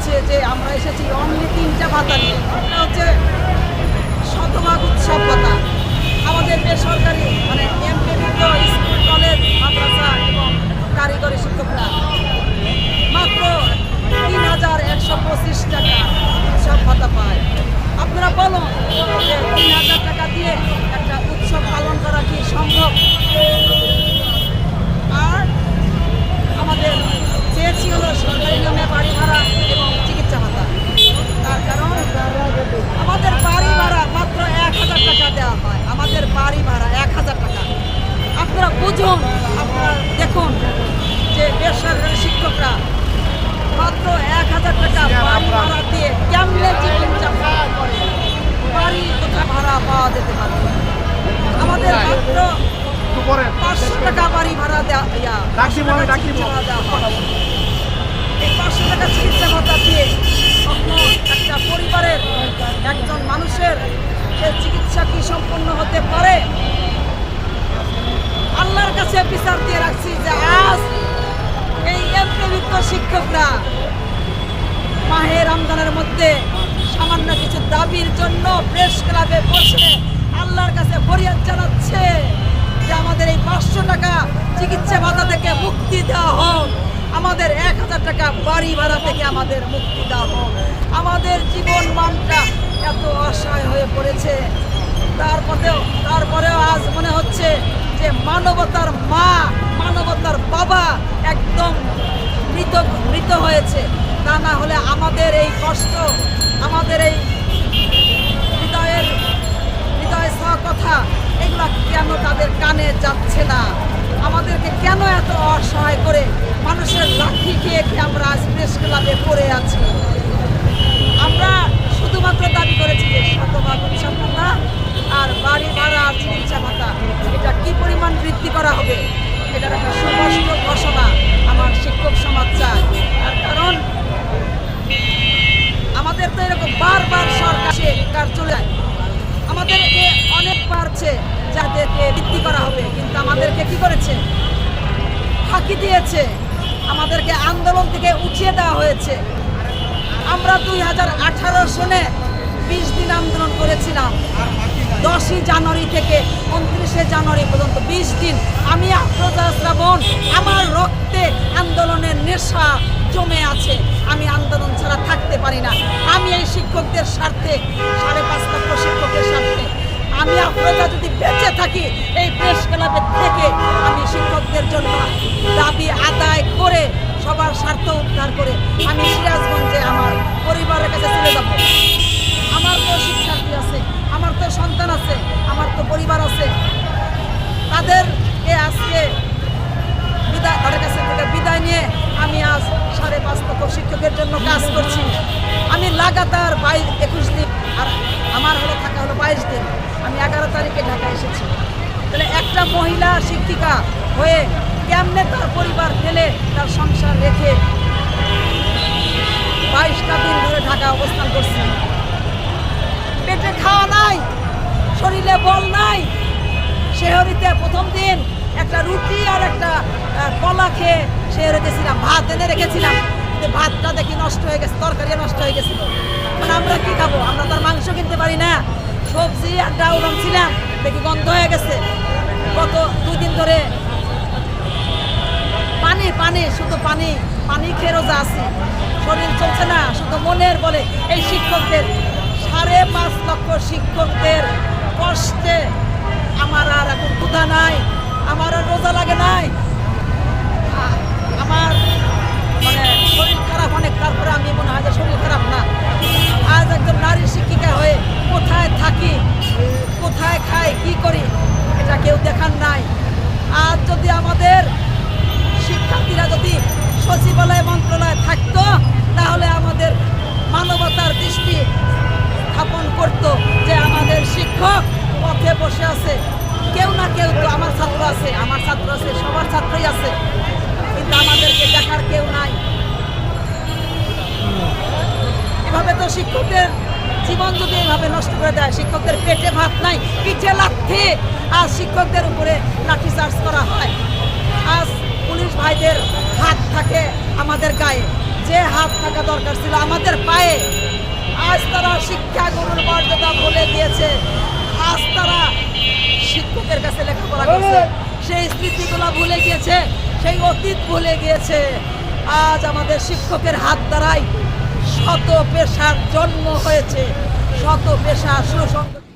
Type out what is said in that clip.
হচ্ছে যে আমরা এসেছি অনলি তিনটা ভাতা নিয়ে। একটা হচ্ছে শতভাগ উৎসব পাতা আমাদের বেসরকারি মানে এমপিভুক্ত স্কুল কলেজ মাদ্রাসা এবং কারিগরি শিক্ষকরা মাত্র তিন হাজার একশো পঁচিশ টাকা উৎসব ভাতা পায় আপনারা বলুন যে তিন হাজার টাকা দিয়ে একটা উৎসব পালন করা কি সম্ভব আর আমাদের চেয়েছি হলো সরকারি নিয়মে বাড়ি ভাড়া এবং চিকিৎসা ভাতা তার কারণ আমাদের বাড়ি ভাড়া মাত্র এক হাজার টাকা দেওয়া হয় আমাদের বাড়ি ভাড়া এক হাজার টাকা বুঝুন আপনারা দেখুন যে বেসরকারি শিক্ষকরা মাত্র এক হাজার টাকা বাড়ি ভাড়া দিয়ে কেমনে জীবন যাপন করে? বাড়ি কোথা ভাড়া পাওয়া যেতে পারে? আমাদের মাত্র পাঁচশো টাকা বাড়ি ভাড়া দেওয়া। এই পাঁচশো টাকা চিকিৎসা ভাতা দিয়ে একটা পরিবারের একজন মানুষের সে চিকিৎসা কি সম্পন্ন হতে পারে? আল্লাহর কাছে বিচার দিয়ে রাখছি যে আজ এই এমপিভুক্ত শিক্ষকরা মাহে রমজানের মধ্যে সামান্য কিছু দাবির জন্য প্রেস ক্লাবে বসে আল্লাহর কাছে ফরিয়াদ জানাচ্ছে যে আমাদের এই পাঁচশো টাকা চিকিৎসা ভাতা থেকে মুক্তি দেওয়া হোক। আমাদের এক হাজার টাকা বাড়ি ভাড়া থেকে আমাদের মুক্তি দেওয়া হোক। আমাদের জীবন মানটা এত অসহায় হয়ে পড়েছে। তারপরেও তারপরেও আজ মনে হচ্ছে যে মানবতার মা, মানবতার বাবা একদম মৃত মৃত হয়েছে। তা না হলে আমাদের এই কষ্ট, আমাদের এই হৃদয়ের, হৃদয় সহ কথা, এগুলো কেন তাদের কানে যাচ্ছে না? আমাদেরকে কেন এত অসহায় করে মানুষের লাঠি খেয়ে খেয়ে আমরা আজ প্রেস ক্লাবে পড়ে আছি? আমাদেরকে কি করেছে? ফাঁকি দিয়েছে। আমাদেরকে আন্দোলন থেকে উঠিয়ে দেওয়া হয়েছে। আমরা দুই হাজার আঠারো সনে বিশ দিন আন্দোলন করেছিলাম। দশই জানুয়ারি থেকে উনত্রিশে জানুয়ারি পর্যন্ত বিশ দিন আমি আফরোজা শ্রাবণ, আমার রক্তে আন্দোলনের নেশা জমে আছে। আমি আন্দোলন ছাড়া থাকতে পারি না। আমি এই শিক্ষকদের স্বার্থে সাড়ে পাঁচ লক্ষ শিক্ষকের স্বার্থে আমি আফরোজা যদি বেঁচে থাকি, এই প্রেস ক্লাবের থেকে আমি শিক্ষকদের জন্য দাবি আদায় করে সবার স্বার্থ উদ্ধার করে আমি সিরাজগঞ্জে আমার পরিবারের কাছে চলে যাব। আমার তো শিক্ষার্থী আছে, আমার তো সন্তান আছে, আমার তো পরিবার আছে। তাদেরকে আজকে বিদায় তাদের কাছে বিদায় নিয়ে আমি আজ সাড়ে পাঁচ লক্ষ শিক্ষকের জন্য কাজ করছি। লাগাতার বাইশ, একুশ দিন, আর আমার হলো থাকা হলো বাইশ দিন। আমি এগারো তারিখে ঢাকা এসেছি। তাহলে একটা মহিলা শিক্ষিকা হয়ে কেমনে তার পরিবার ফেলে, তার সংসার রেখে বাইশটা দিন ধরে ঢাকা অবস্থান করছি? পেটে খাওয়া নাই, শরীরে বল নাই। শেহরিতে প্রথম দিন একটা রুটি আর একটা কলা খেয়ে শেহরিতে ছিলাম ভাত এনে রেখেছিলাম। ভাতটা দেখি নষ্ট হয়ে গেছে তরকারি নষ্ট হয়ে গেছিল। আমরা কি খাব? আমরা তো মাংস কিনতে পারি না। সবজি আর ডাউল ছিলাম, দেখি গন্ধ হয়ে গেছে। গত দুই দিন ধরে পানি পানি, শুধু পানি পানি খেয়ে রোজা আছি। শরীর চলছে না, শুধু মনের বলে। এই শিক্ষকদের, সাড়ে পাঁচ লক্ষ শিক্ষকদের কষ্টে আমার আর এখন ক্ষুধা নাই, আমার আর রোজা লাগে নাই। আমার মানে শরীর খারাপ অনেক, তারপরে আমি মনে হয় যে শরীর খারাপ না। থাকি কোথায় খাই কি করি? এটা কেউ দেখার নাই। আর যদি আমাদের শিক্ষার্থীরা যদি সচিবালয় মন্ত্রণালয় থাকতো, তাহলে আমাদের মানবতার দৃষ্টি স্থাপন করত যে আমাদের শিক্ষক পথে বসে আছে। কেউ না কেউ তো আমার ছাত্র আছে, আমার ছাত্র আছে, সবার ছাত্রই আছে। কিন্তু আমাদেরকে দেখার কেউ নাই। এভাবে তো শিক্ষকদের জীবন যদি এইভাবে নষ্ট করে দেয়, শিক্ষকদের পেটে ভাত নাই, পিঠে লাথি। আজ শিক্ষকদের উপরে লাঠি চার্জ করা হয়। আজ পুলিশ ভাইদের হাত থাকে আমাদের গায়ে। যে হাত থাকা দরকার ছিল আমাদের পায়ে। আজ তারা শিক্ষা গুরুর মর্যাদা ভুলে গিয়েছে। আজ তারা শিক্ষকের কাছে লেখাপড়া করছে। সেই স্মৃতিগুলো ভুলে গিয়েছে, সেই অতীত ভুলে গিয়েছে। আজ আমাদের শিক্ষকের হাত দ্বারাই শত পেশার জন্ম হয়েছে। শত পেশা সুসংগঠিত